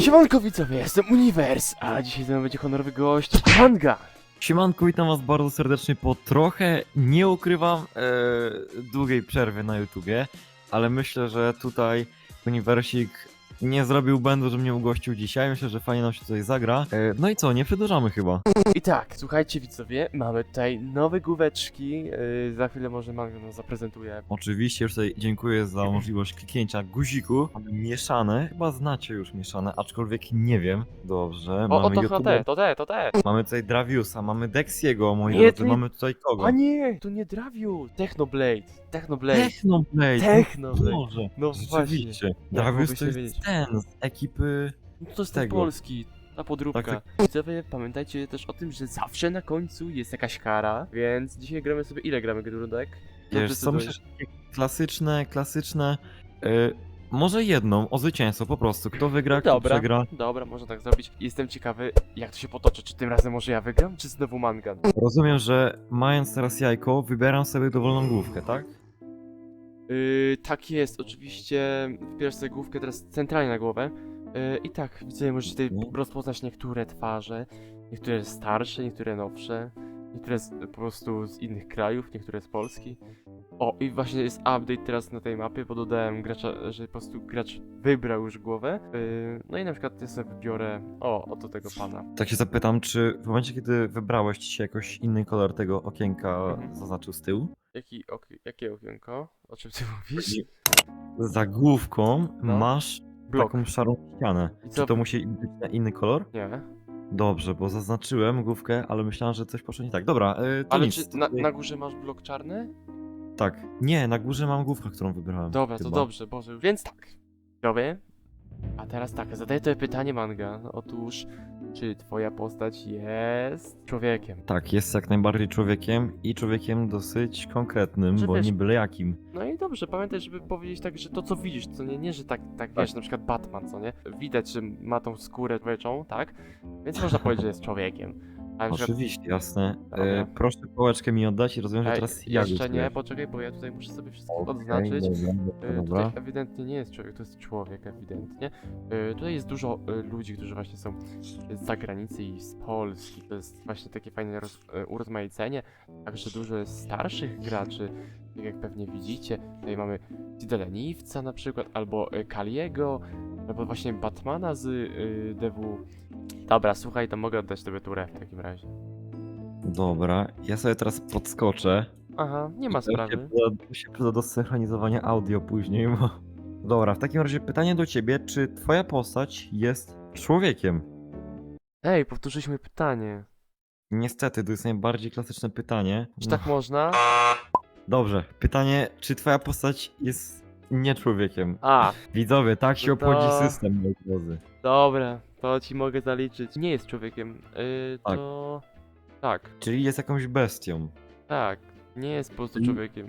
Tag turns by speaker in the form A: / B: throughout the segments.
A: Siemanko widzowie, jestem Uniwers, a dzisiaj ze mną będzie honorowy gość Hanga.
B: Siemanko, witam was bardzo serdecznie po trochę, nie ukrywam, e, długiej przerwy na YouTubie, ale myślę, że tutaj Uniwersik nie zrobił błędu, że mnie ugościł dzisiaj. Myślę, że fajnie nam się tutaj zagra. E, no i co, nie przedłużamy chyba.
A: I tak, słuchajcie widzowie, mamy tutaj nowe główeczki. Yy, za chwilę może Magno nam zaprezentuje.
B: Oczywiście już tutaj dziękuję za możliwość kliknięcia guziku. Mamy mieszane, chyba znacie już mieszane, aczkolwiek nie wiem. Dobrze, O, o to chyba te,
A: to te, to te.
B: mamy tutaj Draviusa, mamy Dexiego, moi Nie, drodzy, nie- mamy tutaj kogo?
A: A nie, to nie Draviu, Technoblade, Technoblade,
B: Technoblade!
A: Technoblade.
B: Boże, No Rzeczywiście. Jak Dravius to jest ten z ekipy.
A: No to z tego. Polski. Ta podróbka. Tak, tak, Widzowie, pamiętajcie też o tym, że zawsze na końcu jest jakaś kara, więc dzisiaj gramy sobie... Ile gramy rundek?
B: Wiesz, co myślę, że takie klasyczne, klasyczne... Y, może jedną, o zwycięstwo po prostu. Kto wygra, no kto Dobra. przegra.
A: Dobra, można tak zrobić. Jestem ciekawy, jak to się potoczy. Czy tym razem może ja wygram, czy znowu Mangan?
B: Rozumiem, że mając teraz jajko, wybieram sobie dowolną główkę, tak?
A: Yy, tak jest, oczywiście wybierasz sobie główkę teraz centralnie na głowę. Yy, I tak, widzę, możecie tutaj mhm. rozpoznać niektóre twarze, niektóre starsze, niektóre nowsze, niektóre z, po prostu z innych krajów, niektóre z Polski. O, i właśnie jest update teraz na tej mapie, bo dodałem gracza, że po prostu gracz wybrał już głowę. Yy, no i na przykład ja sobie wybiorę, o, oto tego pana.
B: Tak się zapytam, czy w momencie, kiedy wybrałeś ci się jakoś inny kolor tego okienka Mhm. zaznaczył z tyłu?
A: Jaki ok jakie okienko? O czym ty mówisz?
B: Za główką No. masz Blok. taką szarą ścianę. I co- Czy to musi być na inny kolor? Nie. Dobrze, bo zaznaczyłem główkę, ale myślałem, że coś poszło nie tak. Dobra, yy, to Ale nic. czy
A: na, na górze masz blok czarny?
B: tak. Nie, na górze mam główkę, którą wybrałem.
A: Dobra, to dobrze, Boże. Więc tak. Robię. A teraz tak, zadaję tobie pytanie, manga. Otóż, czy twoja postać jest człowiekiem?
B: Tak, jest jak najbardziej człowiekiem i człowiekiem dosyć konkretnym, Że bo wiesz- nie byle jakim.
A: No i dobrze, pamiętaj, żeby powiedzieć tak, że to co widzisz, co nie, nie, że tak, tak, tak wiesz, na przykład Batman, co nie? Widać, że ma tą skórę człowieczą, tak? Więc można powiedzieć, że jest człowiekiem.
B: Także... Oczywiście, jasne. E, proszę pałeczkę mi oddać i rozwiążę teraz Siriagu. jeszcze
A: nie, poczekaj, bo ja tutaj muszę sobie wszystko Okej, odznaczyć. dobra, e, Tutaj ewidentnie nie jest człowiek, to jest człowiek ewidentnie. E, tutaj jest dużo e, ludzi, którzy właśnie są z zagranicy i z Polski. To jest właśnie takie fajne roz, urozmaicenie. Także dużo jest starszych graczy, tak jak pewnie widzicie. Tutaj mamy Tidaleniwca na przykład, albo Kaliego, albo właśnie Batmana z y, DW Dobra, słuchaj, to mogę oddać tobie turę w takim razie.
B: Dobra, ja sobie teraz podskoczę.
A: Aha, nie ma sprawy. przyda-
B: To się przyda do synchronizowania audio później, bo... Dobra, w takim razie pytanie do ciebie, czy twoja postać jest człowiekiem?
A: Ej, powtórzyliśmy pytanie.
B: Niestety, to jest najbardziej klasyczne pytanie.
A: Czy tak można?
B: Dobrze, pytanie, czy twoja postać jest nie człowiekiem? A, Widzowie, tak się no to- obchodzi system, moi drodzy.
A: dobra to ci mogę zaliczyć. Nie jest człowiekiem. Yy, Tak. To. Tak,
B: Czyli jest jakąś bestią.
A: tak. Nie jest po prostu człowiekiem.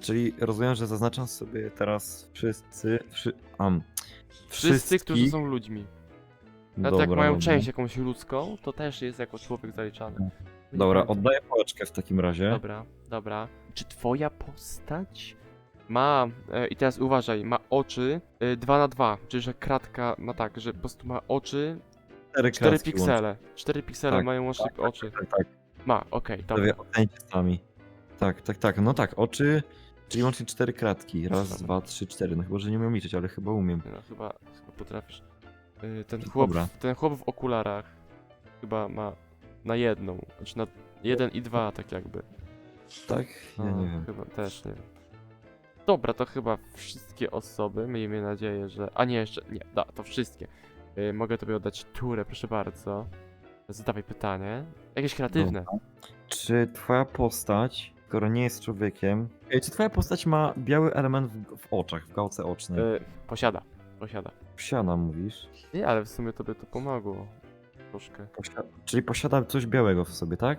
B: czyli rozumiem, że zaznaczam sobie teraz wszyscy. Wszy,
A: Wszyscy, którzy są ludźmi. Nawet jak mają no, część no. jakąś ludzką, to też jest jako człowiek zaliczany.
B: Dobra, oddaję pałeczkę w takim razie.
A: Dobra, dobra. Czy twoja postać ma, e, i teraz uważaj, ma oczy e, 2 na 2 czyli że kratka ma tak, że po prostu ma oczy 4, 4 piksele. 4 piksele Tak, mają tak, łącznie tak, tak, oczy. Tak, tak, Ma, okej, dobra.
B: prawie oceńcie sami. Tak, tak, tak, no tak, oczy, czyli łącznie 4 kratki. Raz, dwa, trzy, cztery. No chyba, że nie umiem liczyć, ale chyba umiem.
A: No, chyba, chyba potrafisz. Y, Ten chłop, ten chłop w okularach chyba ma na jedną, znaczy na jeden i dwa tak jakby.
B: Tak? Ja no, nie wiem.
A: Chyba też nie. wiem. Dobra, to chyba wszystkie osoby. Miejmy nadzieję, że... A nie, jeszcze... Nie, da, to wszystkie. Yy, mogę tobie oddać turę, proszę bardzo. Zadawaj pytanie. Jakieś kreatywne. Dobra.
B: Czy twoja postać, która nie jest człowiekiem, y, czy twoja postać ma biały element w, w oczach, w gałce ocznej?
A: Yy, posiada. Posiada.
B: Wsiana, mówisz?
A: Nie, ale w sumie tobie to pomogło. Troszkę.
B: czyli posiada coś białego w sobie, tak?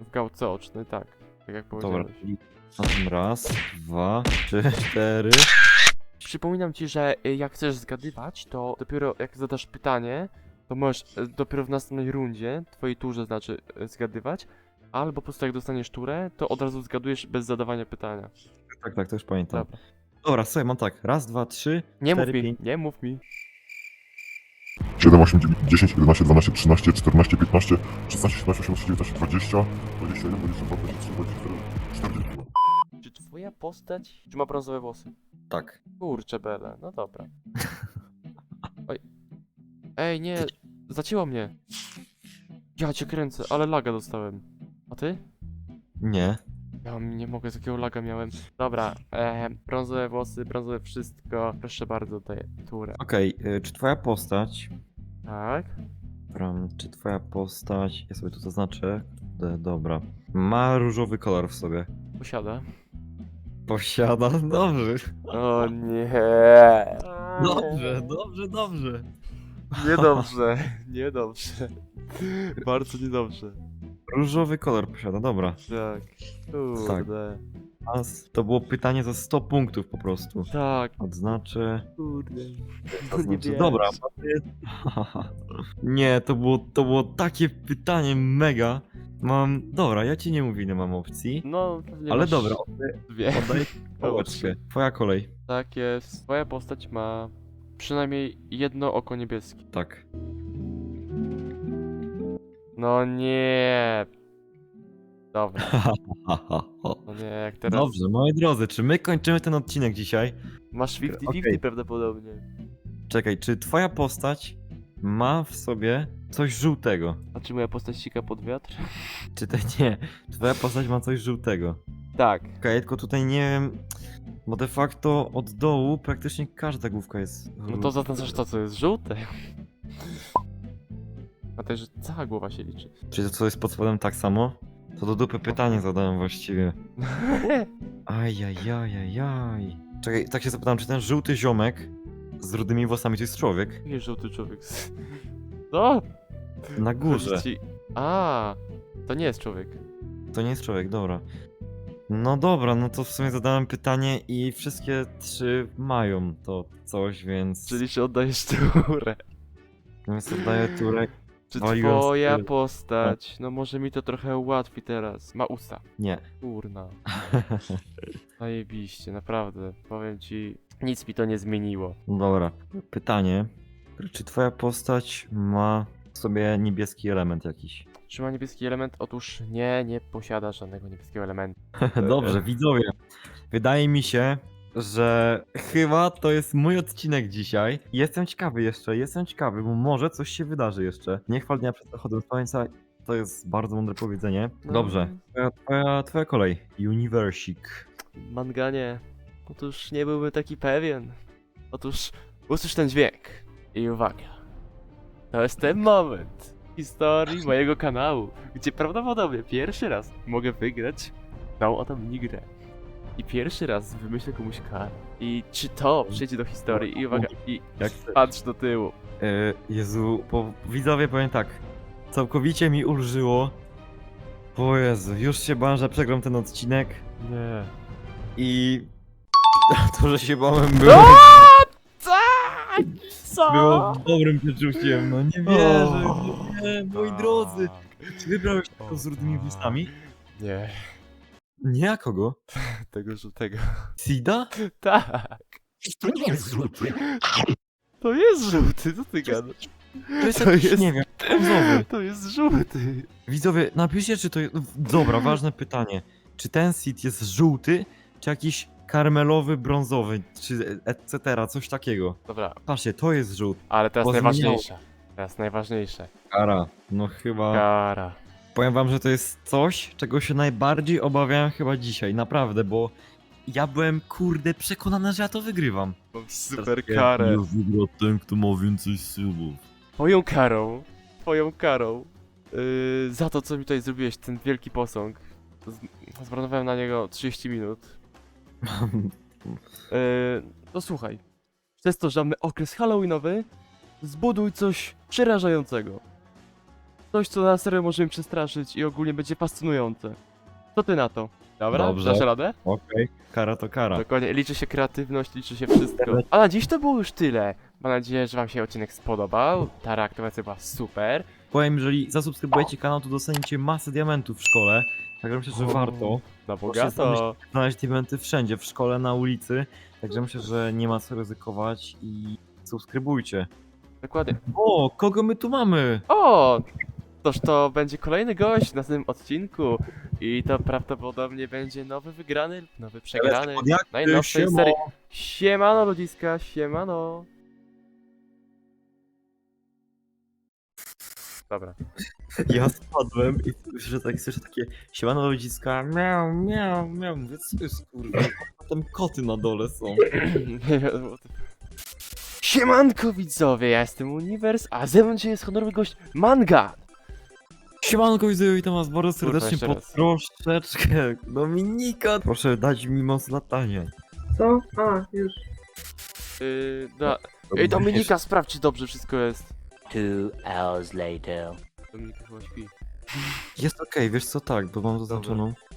A: W gałce ocznej, tak. Tak jak powiedziałeś. Dobra,
B: Raz, dwa, trzy, cztery.
A: Przypominam ci, że y, jak chcesz zgadywać, to dopiero jak zadasz pytanie, to możesz y, dopiero w następnej rundzie, twojej turze znaczy, y, zgadywać. Albo po prostu jak dostaniesz turę, to od razu zgadujesz bez zadawania pytania.
B: Tak, tak, to już pamiętam. Dobra. Dobra, słuchaj, mam tak. Raz, dwa, trzy.
A: Nie mów mi, pięć. nie mów mi. 7, 8, 9, 10, 11, 12, 13, 14, 15, 16, 17, 18, 19, 20, 21, 22, 23, 24, 40 moja postać, czy ma brązowe włosy? Tak. Kurczę bele, no dobra. Oj. Ej, nie, zacięło mnie. Ja cię kręcę, ale laga dostałem. A ty? Nie. Ja nie mogę, z takiego laga miałem. Dobra, e, brązowe włosy, brązowe wszystko. Proszę bardzo, tę turę.
B: Okej, y, czy twoja postać. Tak? Bram, czy twoja postać. Ja sobie tu zaznaczę. Dobra. Ma różowy kolor w sobie. Posiada. Posiada? Dobrze.
A: O nie.
B: Dobrze, dobrze, dobrze. Niedobrze, niedobrze. Bardzo niedobrze. Różowy kolor posiada, dobra.
A: Tak. tak. Kurde.
B: to było pytanie za 100 punktów po prostu. Tak, Odznaczę. kurde. To nie Odznaczę. Dobra. Nie, to było, to było takie pytanie mega. Mam. Dobra, ja ci nie mówię, nie mam opcji.
A: No, pewnie ale masz dobra,
B: Dwie. oddaję ci Twoja kolej.
A: Tak jest. Twoja postać ma przynajmniej jedno oko niebieskie. Tak. No nie. Dobra,
B: no nie, jak teraz. Dobrze, moi drodzy, czy my kończymy ten odcinek dzisiaj?
A: Masz 50-50 Okej. prawdopodobnie.
B: Czekaj, czy twoja postać ma w sobie coś żółtego.
A: A czy moja postać sika pod wiatr?
B: Czy to nie? Twoja postać ma coś żółtego. Tak. Kajetko, tylko tutaj nie wiem, bo de facto od dołu praktycznie każda główka jest.
A: No to zaznaczasz to, co jest żółte. A też cała głowa się liczy.
B: Czy to co jest pod spodem tak samo? To do dupy pytanie zadałem właściwie. Ajajajajaj. Czekaj, tak się zapytam, czy ten żółty ziomek z rudymi włosami to jest człowiek.
A: Nie żółty człowiek? No.
B: Co? Na górze. Ci-
A: A, to nie jest człowiek.
B: To nie jest człowiek, dobra. No dobra, no to w sumie zadałem pytanie i wszystkie trzy mają to coś, więc.
A: Czyli się oddajesz turę.
B: Więc oddaję turę.
A: Czy Waliłem twoja postać, no może mi to trochę ułatwi teraz, ma usta. Nie. Kurna. Najebiście, naprawdę. Powiem ci, nic mi to nie zmieniło.
B: Dobra, pytanie. Czy twoja postać ma w sobie niebieski element jakiś?
A: Czy ma niebieski element? Otóż nie, nie posiada żadnego niebieskiego elementu.
B: Dobrze, widzowie. Wydaje mi się, że chyba to jest mój odcinek dzisiaj. Jestem ciekawy jeszcze, jestem ciekawy, bo może coś się wydarzy jeszcze. Nie chwal dnia przed zachodem słońca. To jest bardzo mądre powiedzenie. No. Dobrze. Twoja, twoja, twoja kolej. Universik.
A: Manganie, Otóż nie byłbym taki pewien. Otóż usłysz ten dźwięk. I uwaga. To jest ten moment w historii mojego kanału, gdzie prawdopodobnie pierwszy raz mogę wygrać tą oto minigrę. I pierwszy raz wymyślę komuś karę. I czy to przyjdzie do historii? I uwaga, i Jak- patrz do tyłu.
B: E, Jezu, po, widzowie powiem tak. Całkowicie mi ulżyło. Bo Jezu, już się bałem, że przegram ten odcinek. Nie. I to, że się bałem było,
A: no, Tak!
B: Co? było dobrym przeczuciem, no nie wierzę,
A: nie, moi drodzy. Czy wybrałeś tego z rudnymi włosami?
B: Nie, Nie, a kogo? tego żółtego. Sida? Tak. To
A: jest żółty, co ty gadasz? To jest To jest- nie wiem, To jest żółty.
B: Widzowie, napiszcie, czy to jest... No, dobra, ważne pytanie. Czy ten seed jest żółty, czy jakiś karmelowy, brązowy, czy etc. Coś takiego. Dobra, Patrzcie, to jest rzut.
A: ale teraz najważniejsze. Teraz najważniejsze.
B: Kara. No chyba. Kara. Powiem wam, że to jest coś, czego się najbardziej obawiałem chyba dzisiaj, naprawdę, bo ja byłem kurde przekonany, że ja to wygrywam.
A: Mam super karę.
B: wygra ten, kto ma więcej subów.
A: Twoją karą, twoją karą, yy, za to co mi tutaj zrobiłeś, ten wielki posąg, zmarnowałem na niego 30 minut to e, no słuchaj, przez to, że mamy okres halloweenowy, zbuduj coś przerażającego. Coś, co na serio możemy przestraszyć i ogólnie będzie fascynujące. Co ty na to? Dobra, Dobrze. dasz radę?
B: Okej, kara to kara.
A: Dokładnie, liczy się kreatywność, liczy się wszystko. A na dziś to było już tyle. Mam nadzieję, że wam się odcinek spodobał. Ta reaktywacja była super.
B: Powiem, jeżeli zasubskrybujecie kanał, to dostaniecie masę diamentów w szkole. Także myślę, że O, no, warto.
A: Na bogato.
B: Znaleźć diamenty wszędzie, w szkole, na ulicy. Także myślę, że nie ma co ryzykować i subskrybujcie. Dokładnie. O, kogo my tu mamy?
A: O! Toż to będzie kolejny gość w następnym odcinku i to prawdopodobnie będzie nowy wygrany lub nowy przegrany Najnowszej serii. Siemano ludziska, siemano. Dobra.
B: Ja spadłem i słyszę, tak, słyszę takie siemano ludziska, miau, miau, miau, mówię, co jest kurwa, tam koty na dole są. Nie wiadomo o
A: tym. Siemanko widzowie, ja jestem Uniwers, a ze mną dzisiaj jest honorowy gość manga.
B: Siemanko widzowie, witam was bardzo serdecznie po raz. troszeczkę. Dominika, proszę dać mi moc latania.
A: Co? A, już. Yy, da... Ej Dominika, sprawdź czy dobrze wszystko jest. Two hours later. chyba śpi.
B: Jest okej, wiesz co, tak, bo mam zaznaczoną.